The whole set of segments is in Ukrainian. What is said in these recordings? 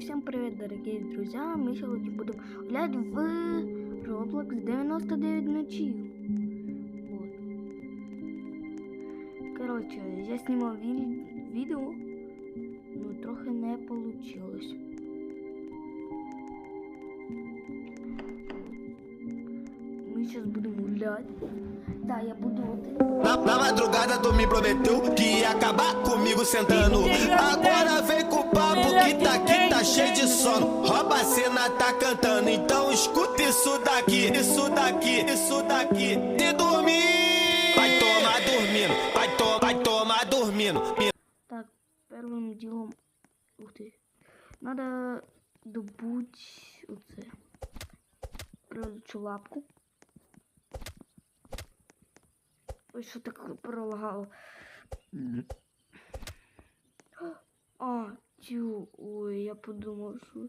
всем привет, дорогие друзья! Мы сегодня будем гулять в Roblox 99 ночей. Вот. Короче, я снимал ви- відео, но трохи не получилось. Мы сейчас будем гулять. Да, я буду вот Na, na madrugada tu me prometeu que ia acabar comigo sentando. Agora vem de sono. Rouba a cena, tá cantando. Então escuta isso daqui, isso daqui, isso daqui. E dormir. Vai tomar dormindo, vai, to vai tomar dormindo. Так, первым делом. Ух ты. Надо добуть оце. Прилучу лапку. Ой, що так пролагало. А, Тю, ой, я подумал, что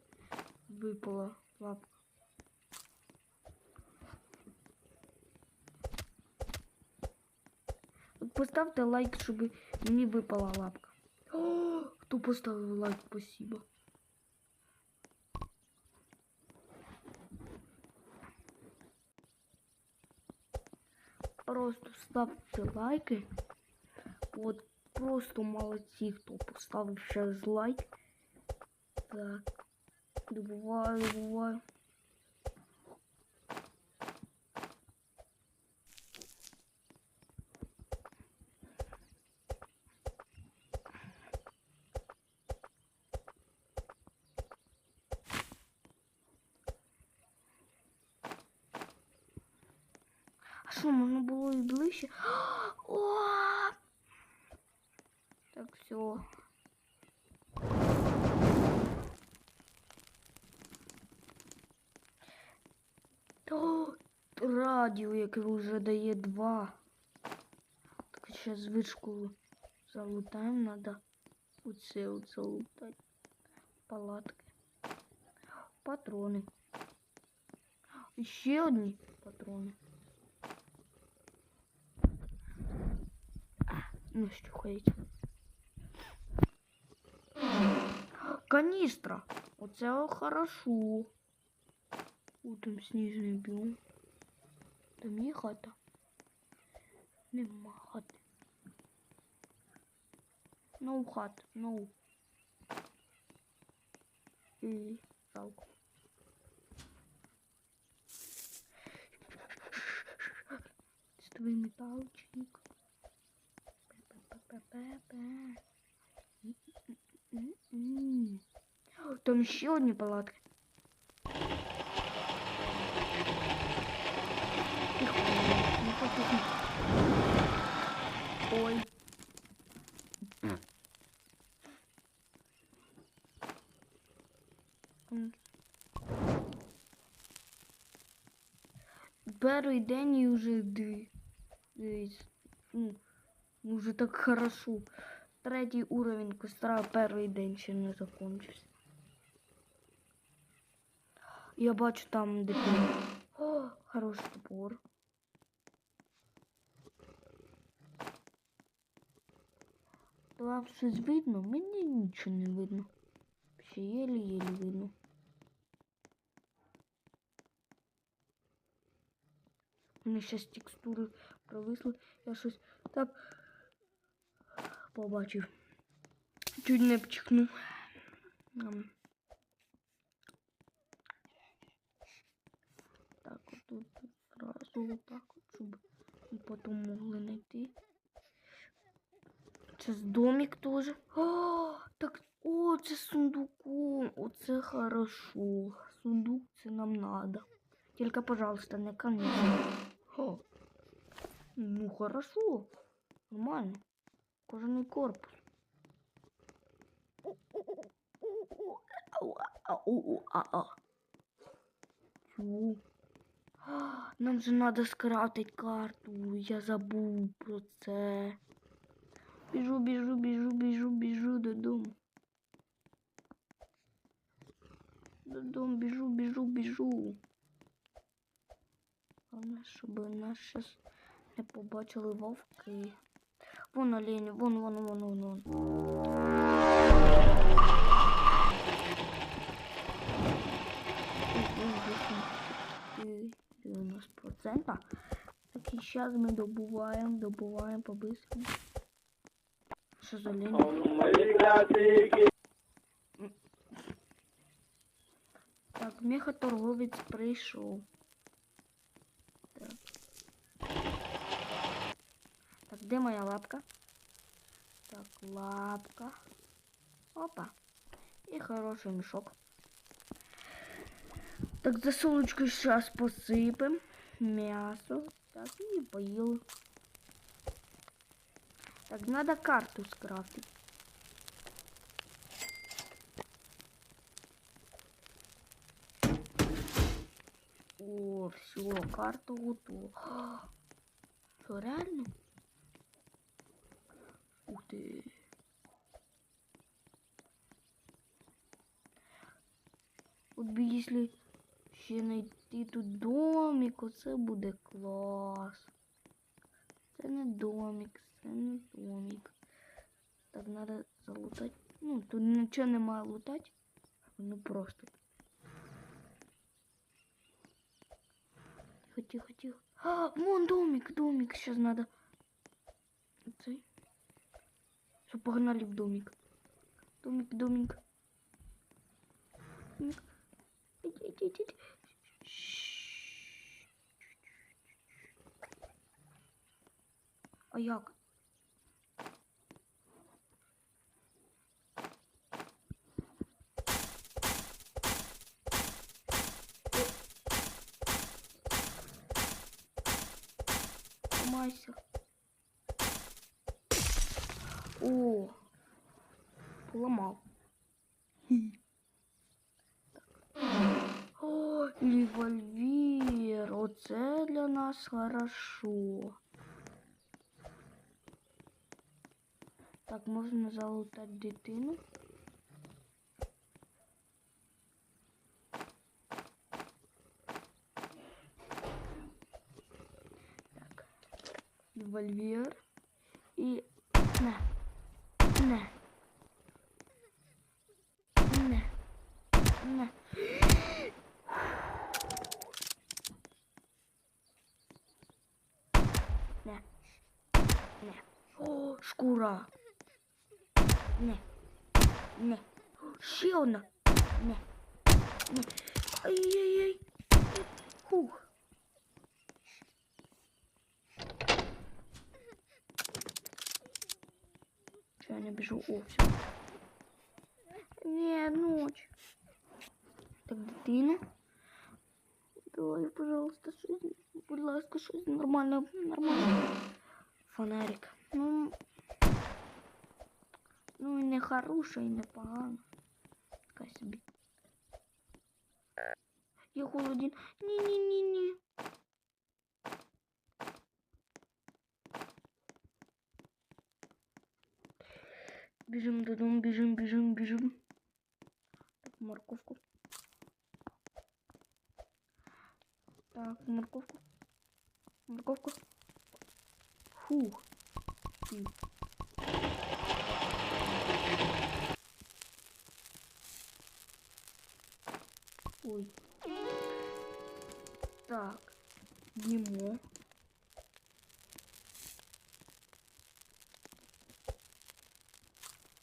выпала лапка. Поставьте лайк, чтобы не выпала лапка. О, кто поставил лайк, спасибо. Просто ставьте лайки под просто молодці, хто поставив ще лайк. Так. Добуваю, добуваю. А що, можна було і ближче? все. О, радіо, яке вже дає два. Так, зараз вишку залутаємо, надо оце от залутати. Палатки. Патрони. Ще одні патрони. Ну що ходить. Каністра. Оце хорошо. О, там сніжний біом. Там є хата. Нема хати. No хат, no. І жалко. Ставий металчик. Пе-пе-пе-пе-пе. М-м-м. О, Там ще одні палатки. Тихо, не хочу. Ой. М. Перший день і вже дві. Дивіться. Ну, ну, вже так хорошо. Третій уровень костра перший день ще не закончився. Я бачу там де. О, хороший топор. Вам щось видно? Мені нічого не видно. Ще єлі-єлі видно. У мене щас текстури провисли. Я щось так побачив. Чуть не пчихнув. Так, отут зразу отак, от, щоб потім могли знайти. Це з домик теж. О, так, о, це сундуком. Оце хорошо. Сундук це нам надо. Тільки, пожалуйста, не. О, ну хорошо. Нормально. Кожаний корпус. Нам же надо скрафтить карту. Я забув про це. Біжу, біжу, біжу, біжу, біжу додому. Додому біжу, біжу, біжу. Головне, щоб нас щас не побачили вовки. Вон олень, вон, вон, вон, вон, вон. процента. Так, і зараз ми добываем добуваємо по-быстрому. Що за лінь? Так, мехоторговець прийшов. де моя лапка? Так, лапка. Опа. І хороший мішок. Так, засолочку зараз посипемо. М'ясо. Так, і поїли. Так, надо карту скрафтить. О, все, карта готова. Что, реально? Ты. От би якщо ще знайти тут домик, оце буде клас. Це не домик, це не домик. Так, надо залутати. Ну, тут нічого немає лутати. Ну просто. Тихо, тихо, тихо. А, вон домик, домик. Сейчас надо. Цей. Все, погнали в домик. Домик, домик. Домик. А як? Тримайся. О, поламав. О, револьвер. Оце для нас хорошо. Так, можна залутати дитину. Так. Револьвер. І на. На. На. На. Не. Не. О, шкура. Не. Не. Ще одна. Не. Не. Ай-яй-яй. Хух. Че я не бежу? О, все. Не, ночь. Так, дитину. Давай, пожалуйста, щось, будь ласка, щось нормально, нормально. Фонарик. Ну, ну і не хороша, і не погана. Така собі. Я холоден. Ні-ні-ні-ні. Біжим додому, біжим, біжим, біжим. Так, морковку. Так, морковку. Морковку. Фух. М. Ой. Так. Їмо.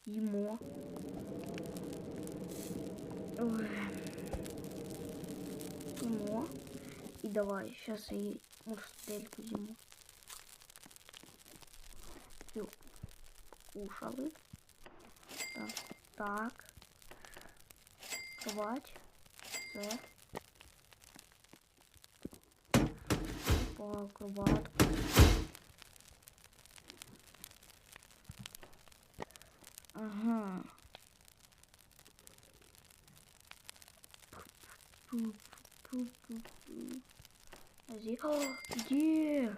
Їмо. Ой. Їмо. І давай, сейчас я їй мустельку зиму. Все. Кушали. Так. Так. Кровать. Все. По кроватку. Ага. Зи- О, где?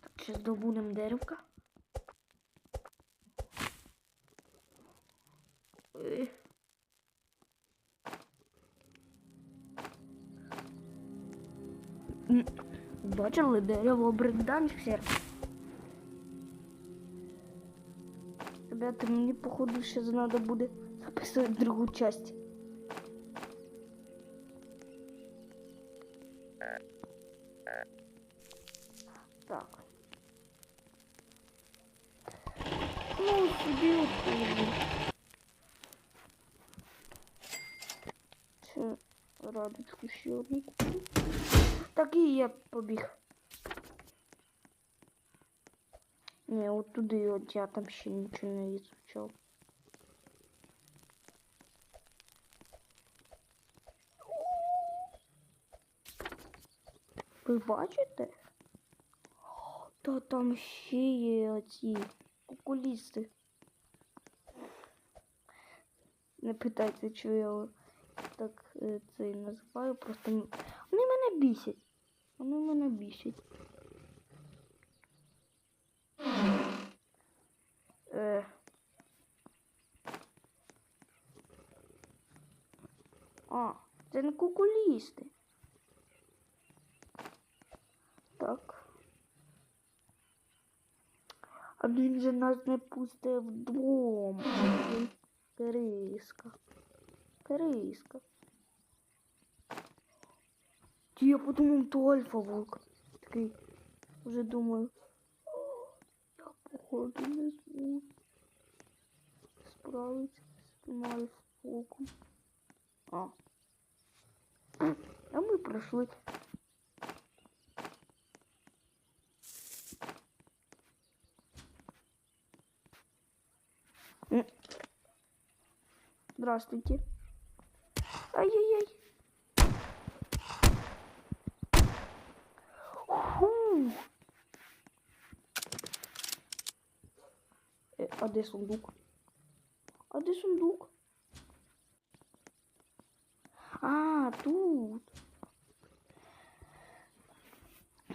Так, сейчас добудем деревка. Бачили дерево брейкдансер. Ребята, мені походу ще надо буде записувати другу часть. Так. Ну, отримав. Це радочку ще одну куплю. Так і я побіг. Ні, от туди от я там ще нічого не ізучав. Ви бачите? Та там ще є оці окулісти. Не питайте, чого я так це і називаю. Просто вони мене бісять. Вони мене бісять. Е. А, це не кукулісти. Так. А він же нас не пустив вдома. Криска. Криска. Ті, Я подумав, то альфа волк. Такий. Вже думаю. Gördünüz mü? Справа снимали фокус. А. А мы прошли. Здравствуйте. Ай-яй-яй. Фух. А де сундук? А де сундук? А, тут.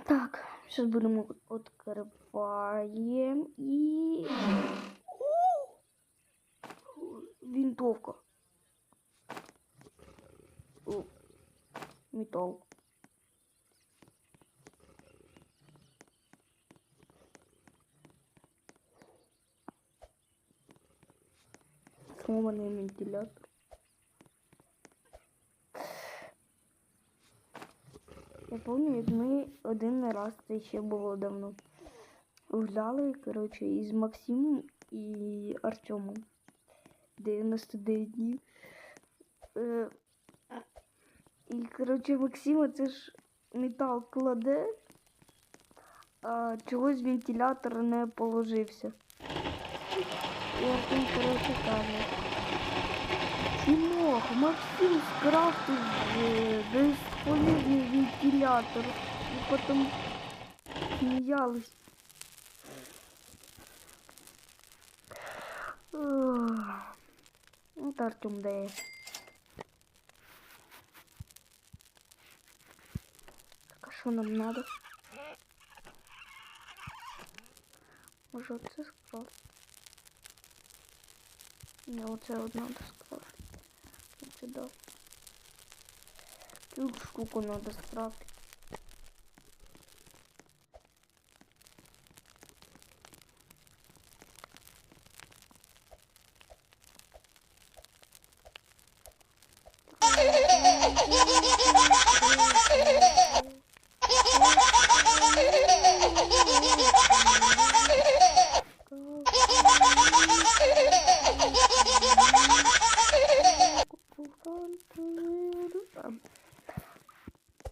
Так, сейчас будем открываем и... Винтовка. О, металл. Сломанный вентилятор. Я пам'ятаю, як ми один раз, це ще було давно. Гуляли, коротше, із Максимом і Артемом. 99 днів. Е, і, коротше, Максима це ж метал кладе, а чогось вентилятор не положився. орден короче кажет. Чувак, Максим скрафтил э, бесполезный вентилятор. И потом смеялась. Вот Артем дает. Так, а что нам надо? Может, отсыскал? Не, оце одна скрафт. Сюда. Тут штуку надо скрафтить.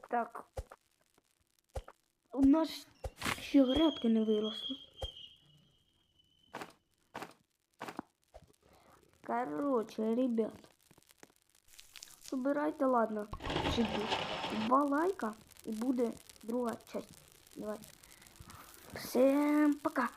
Так. У нас ще грядки не виросли. Короче, ребят. Собирайте, ладно. Два лайка і буде друга часть. Давай. Всем пока.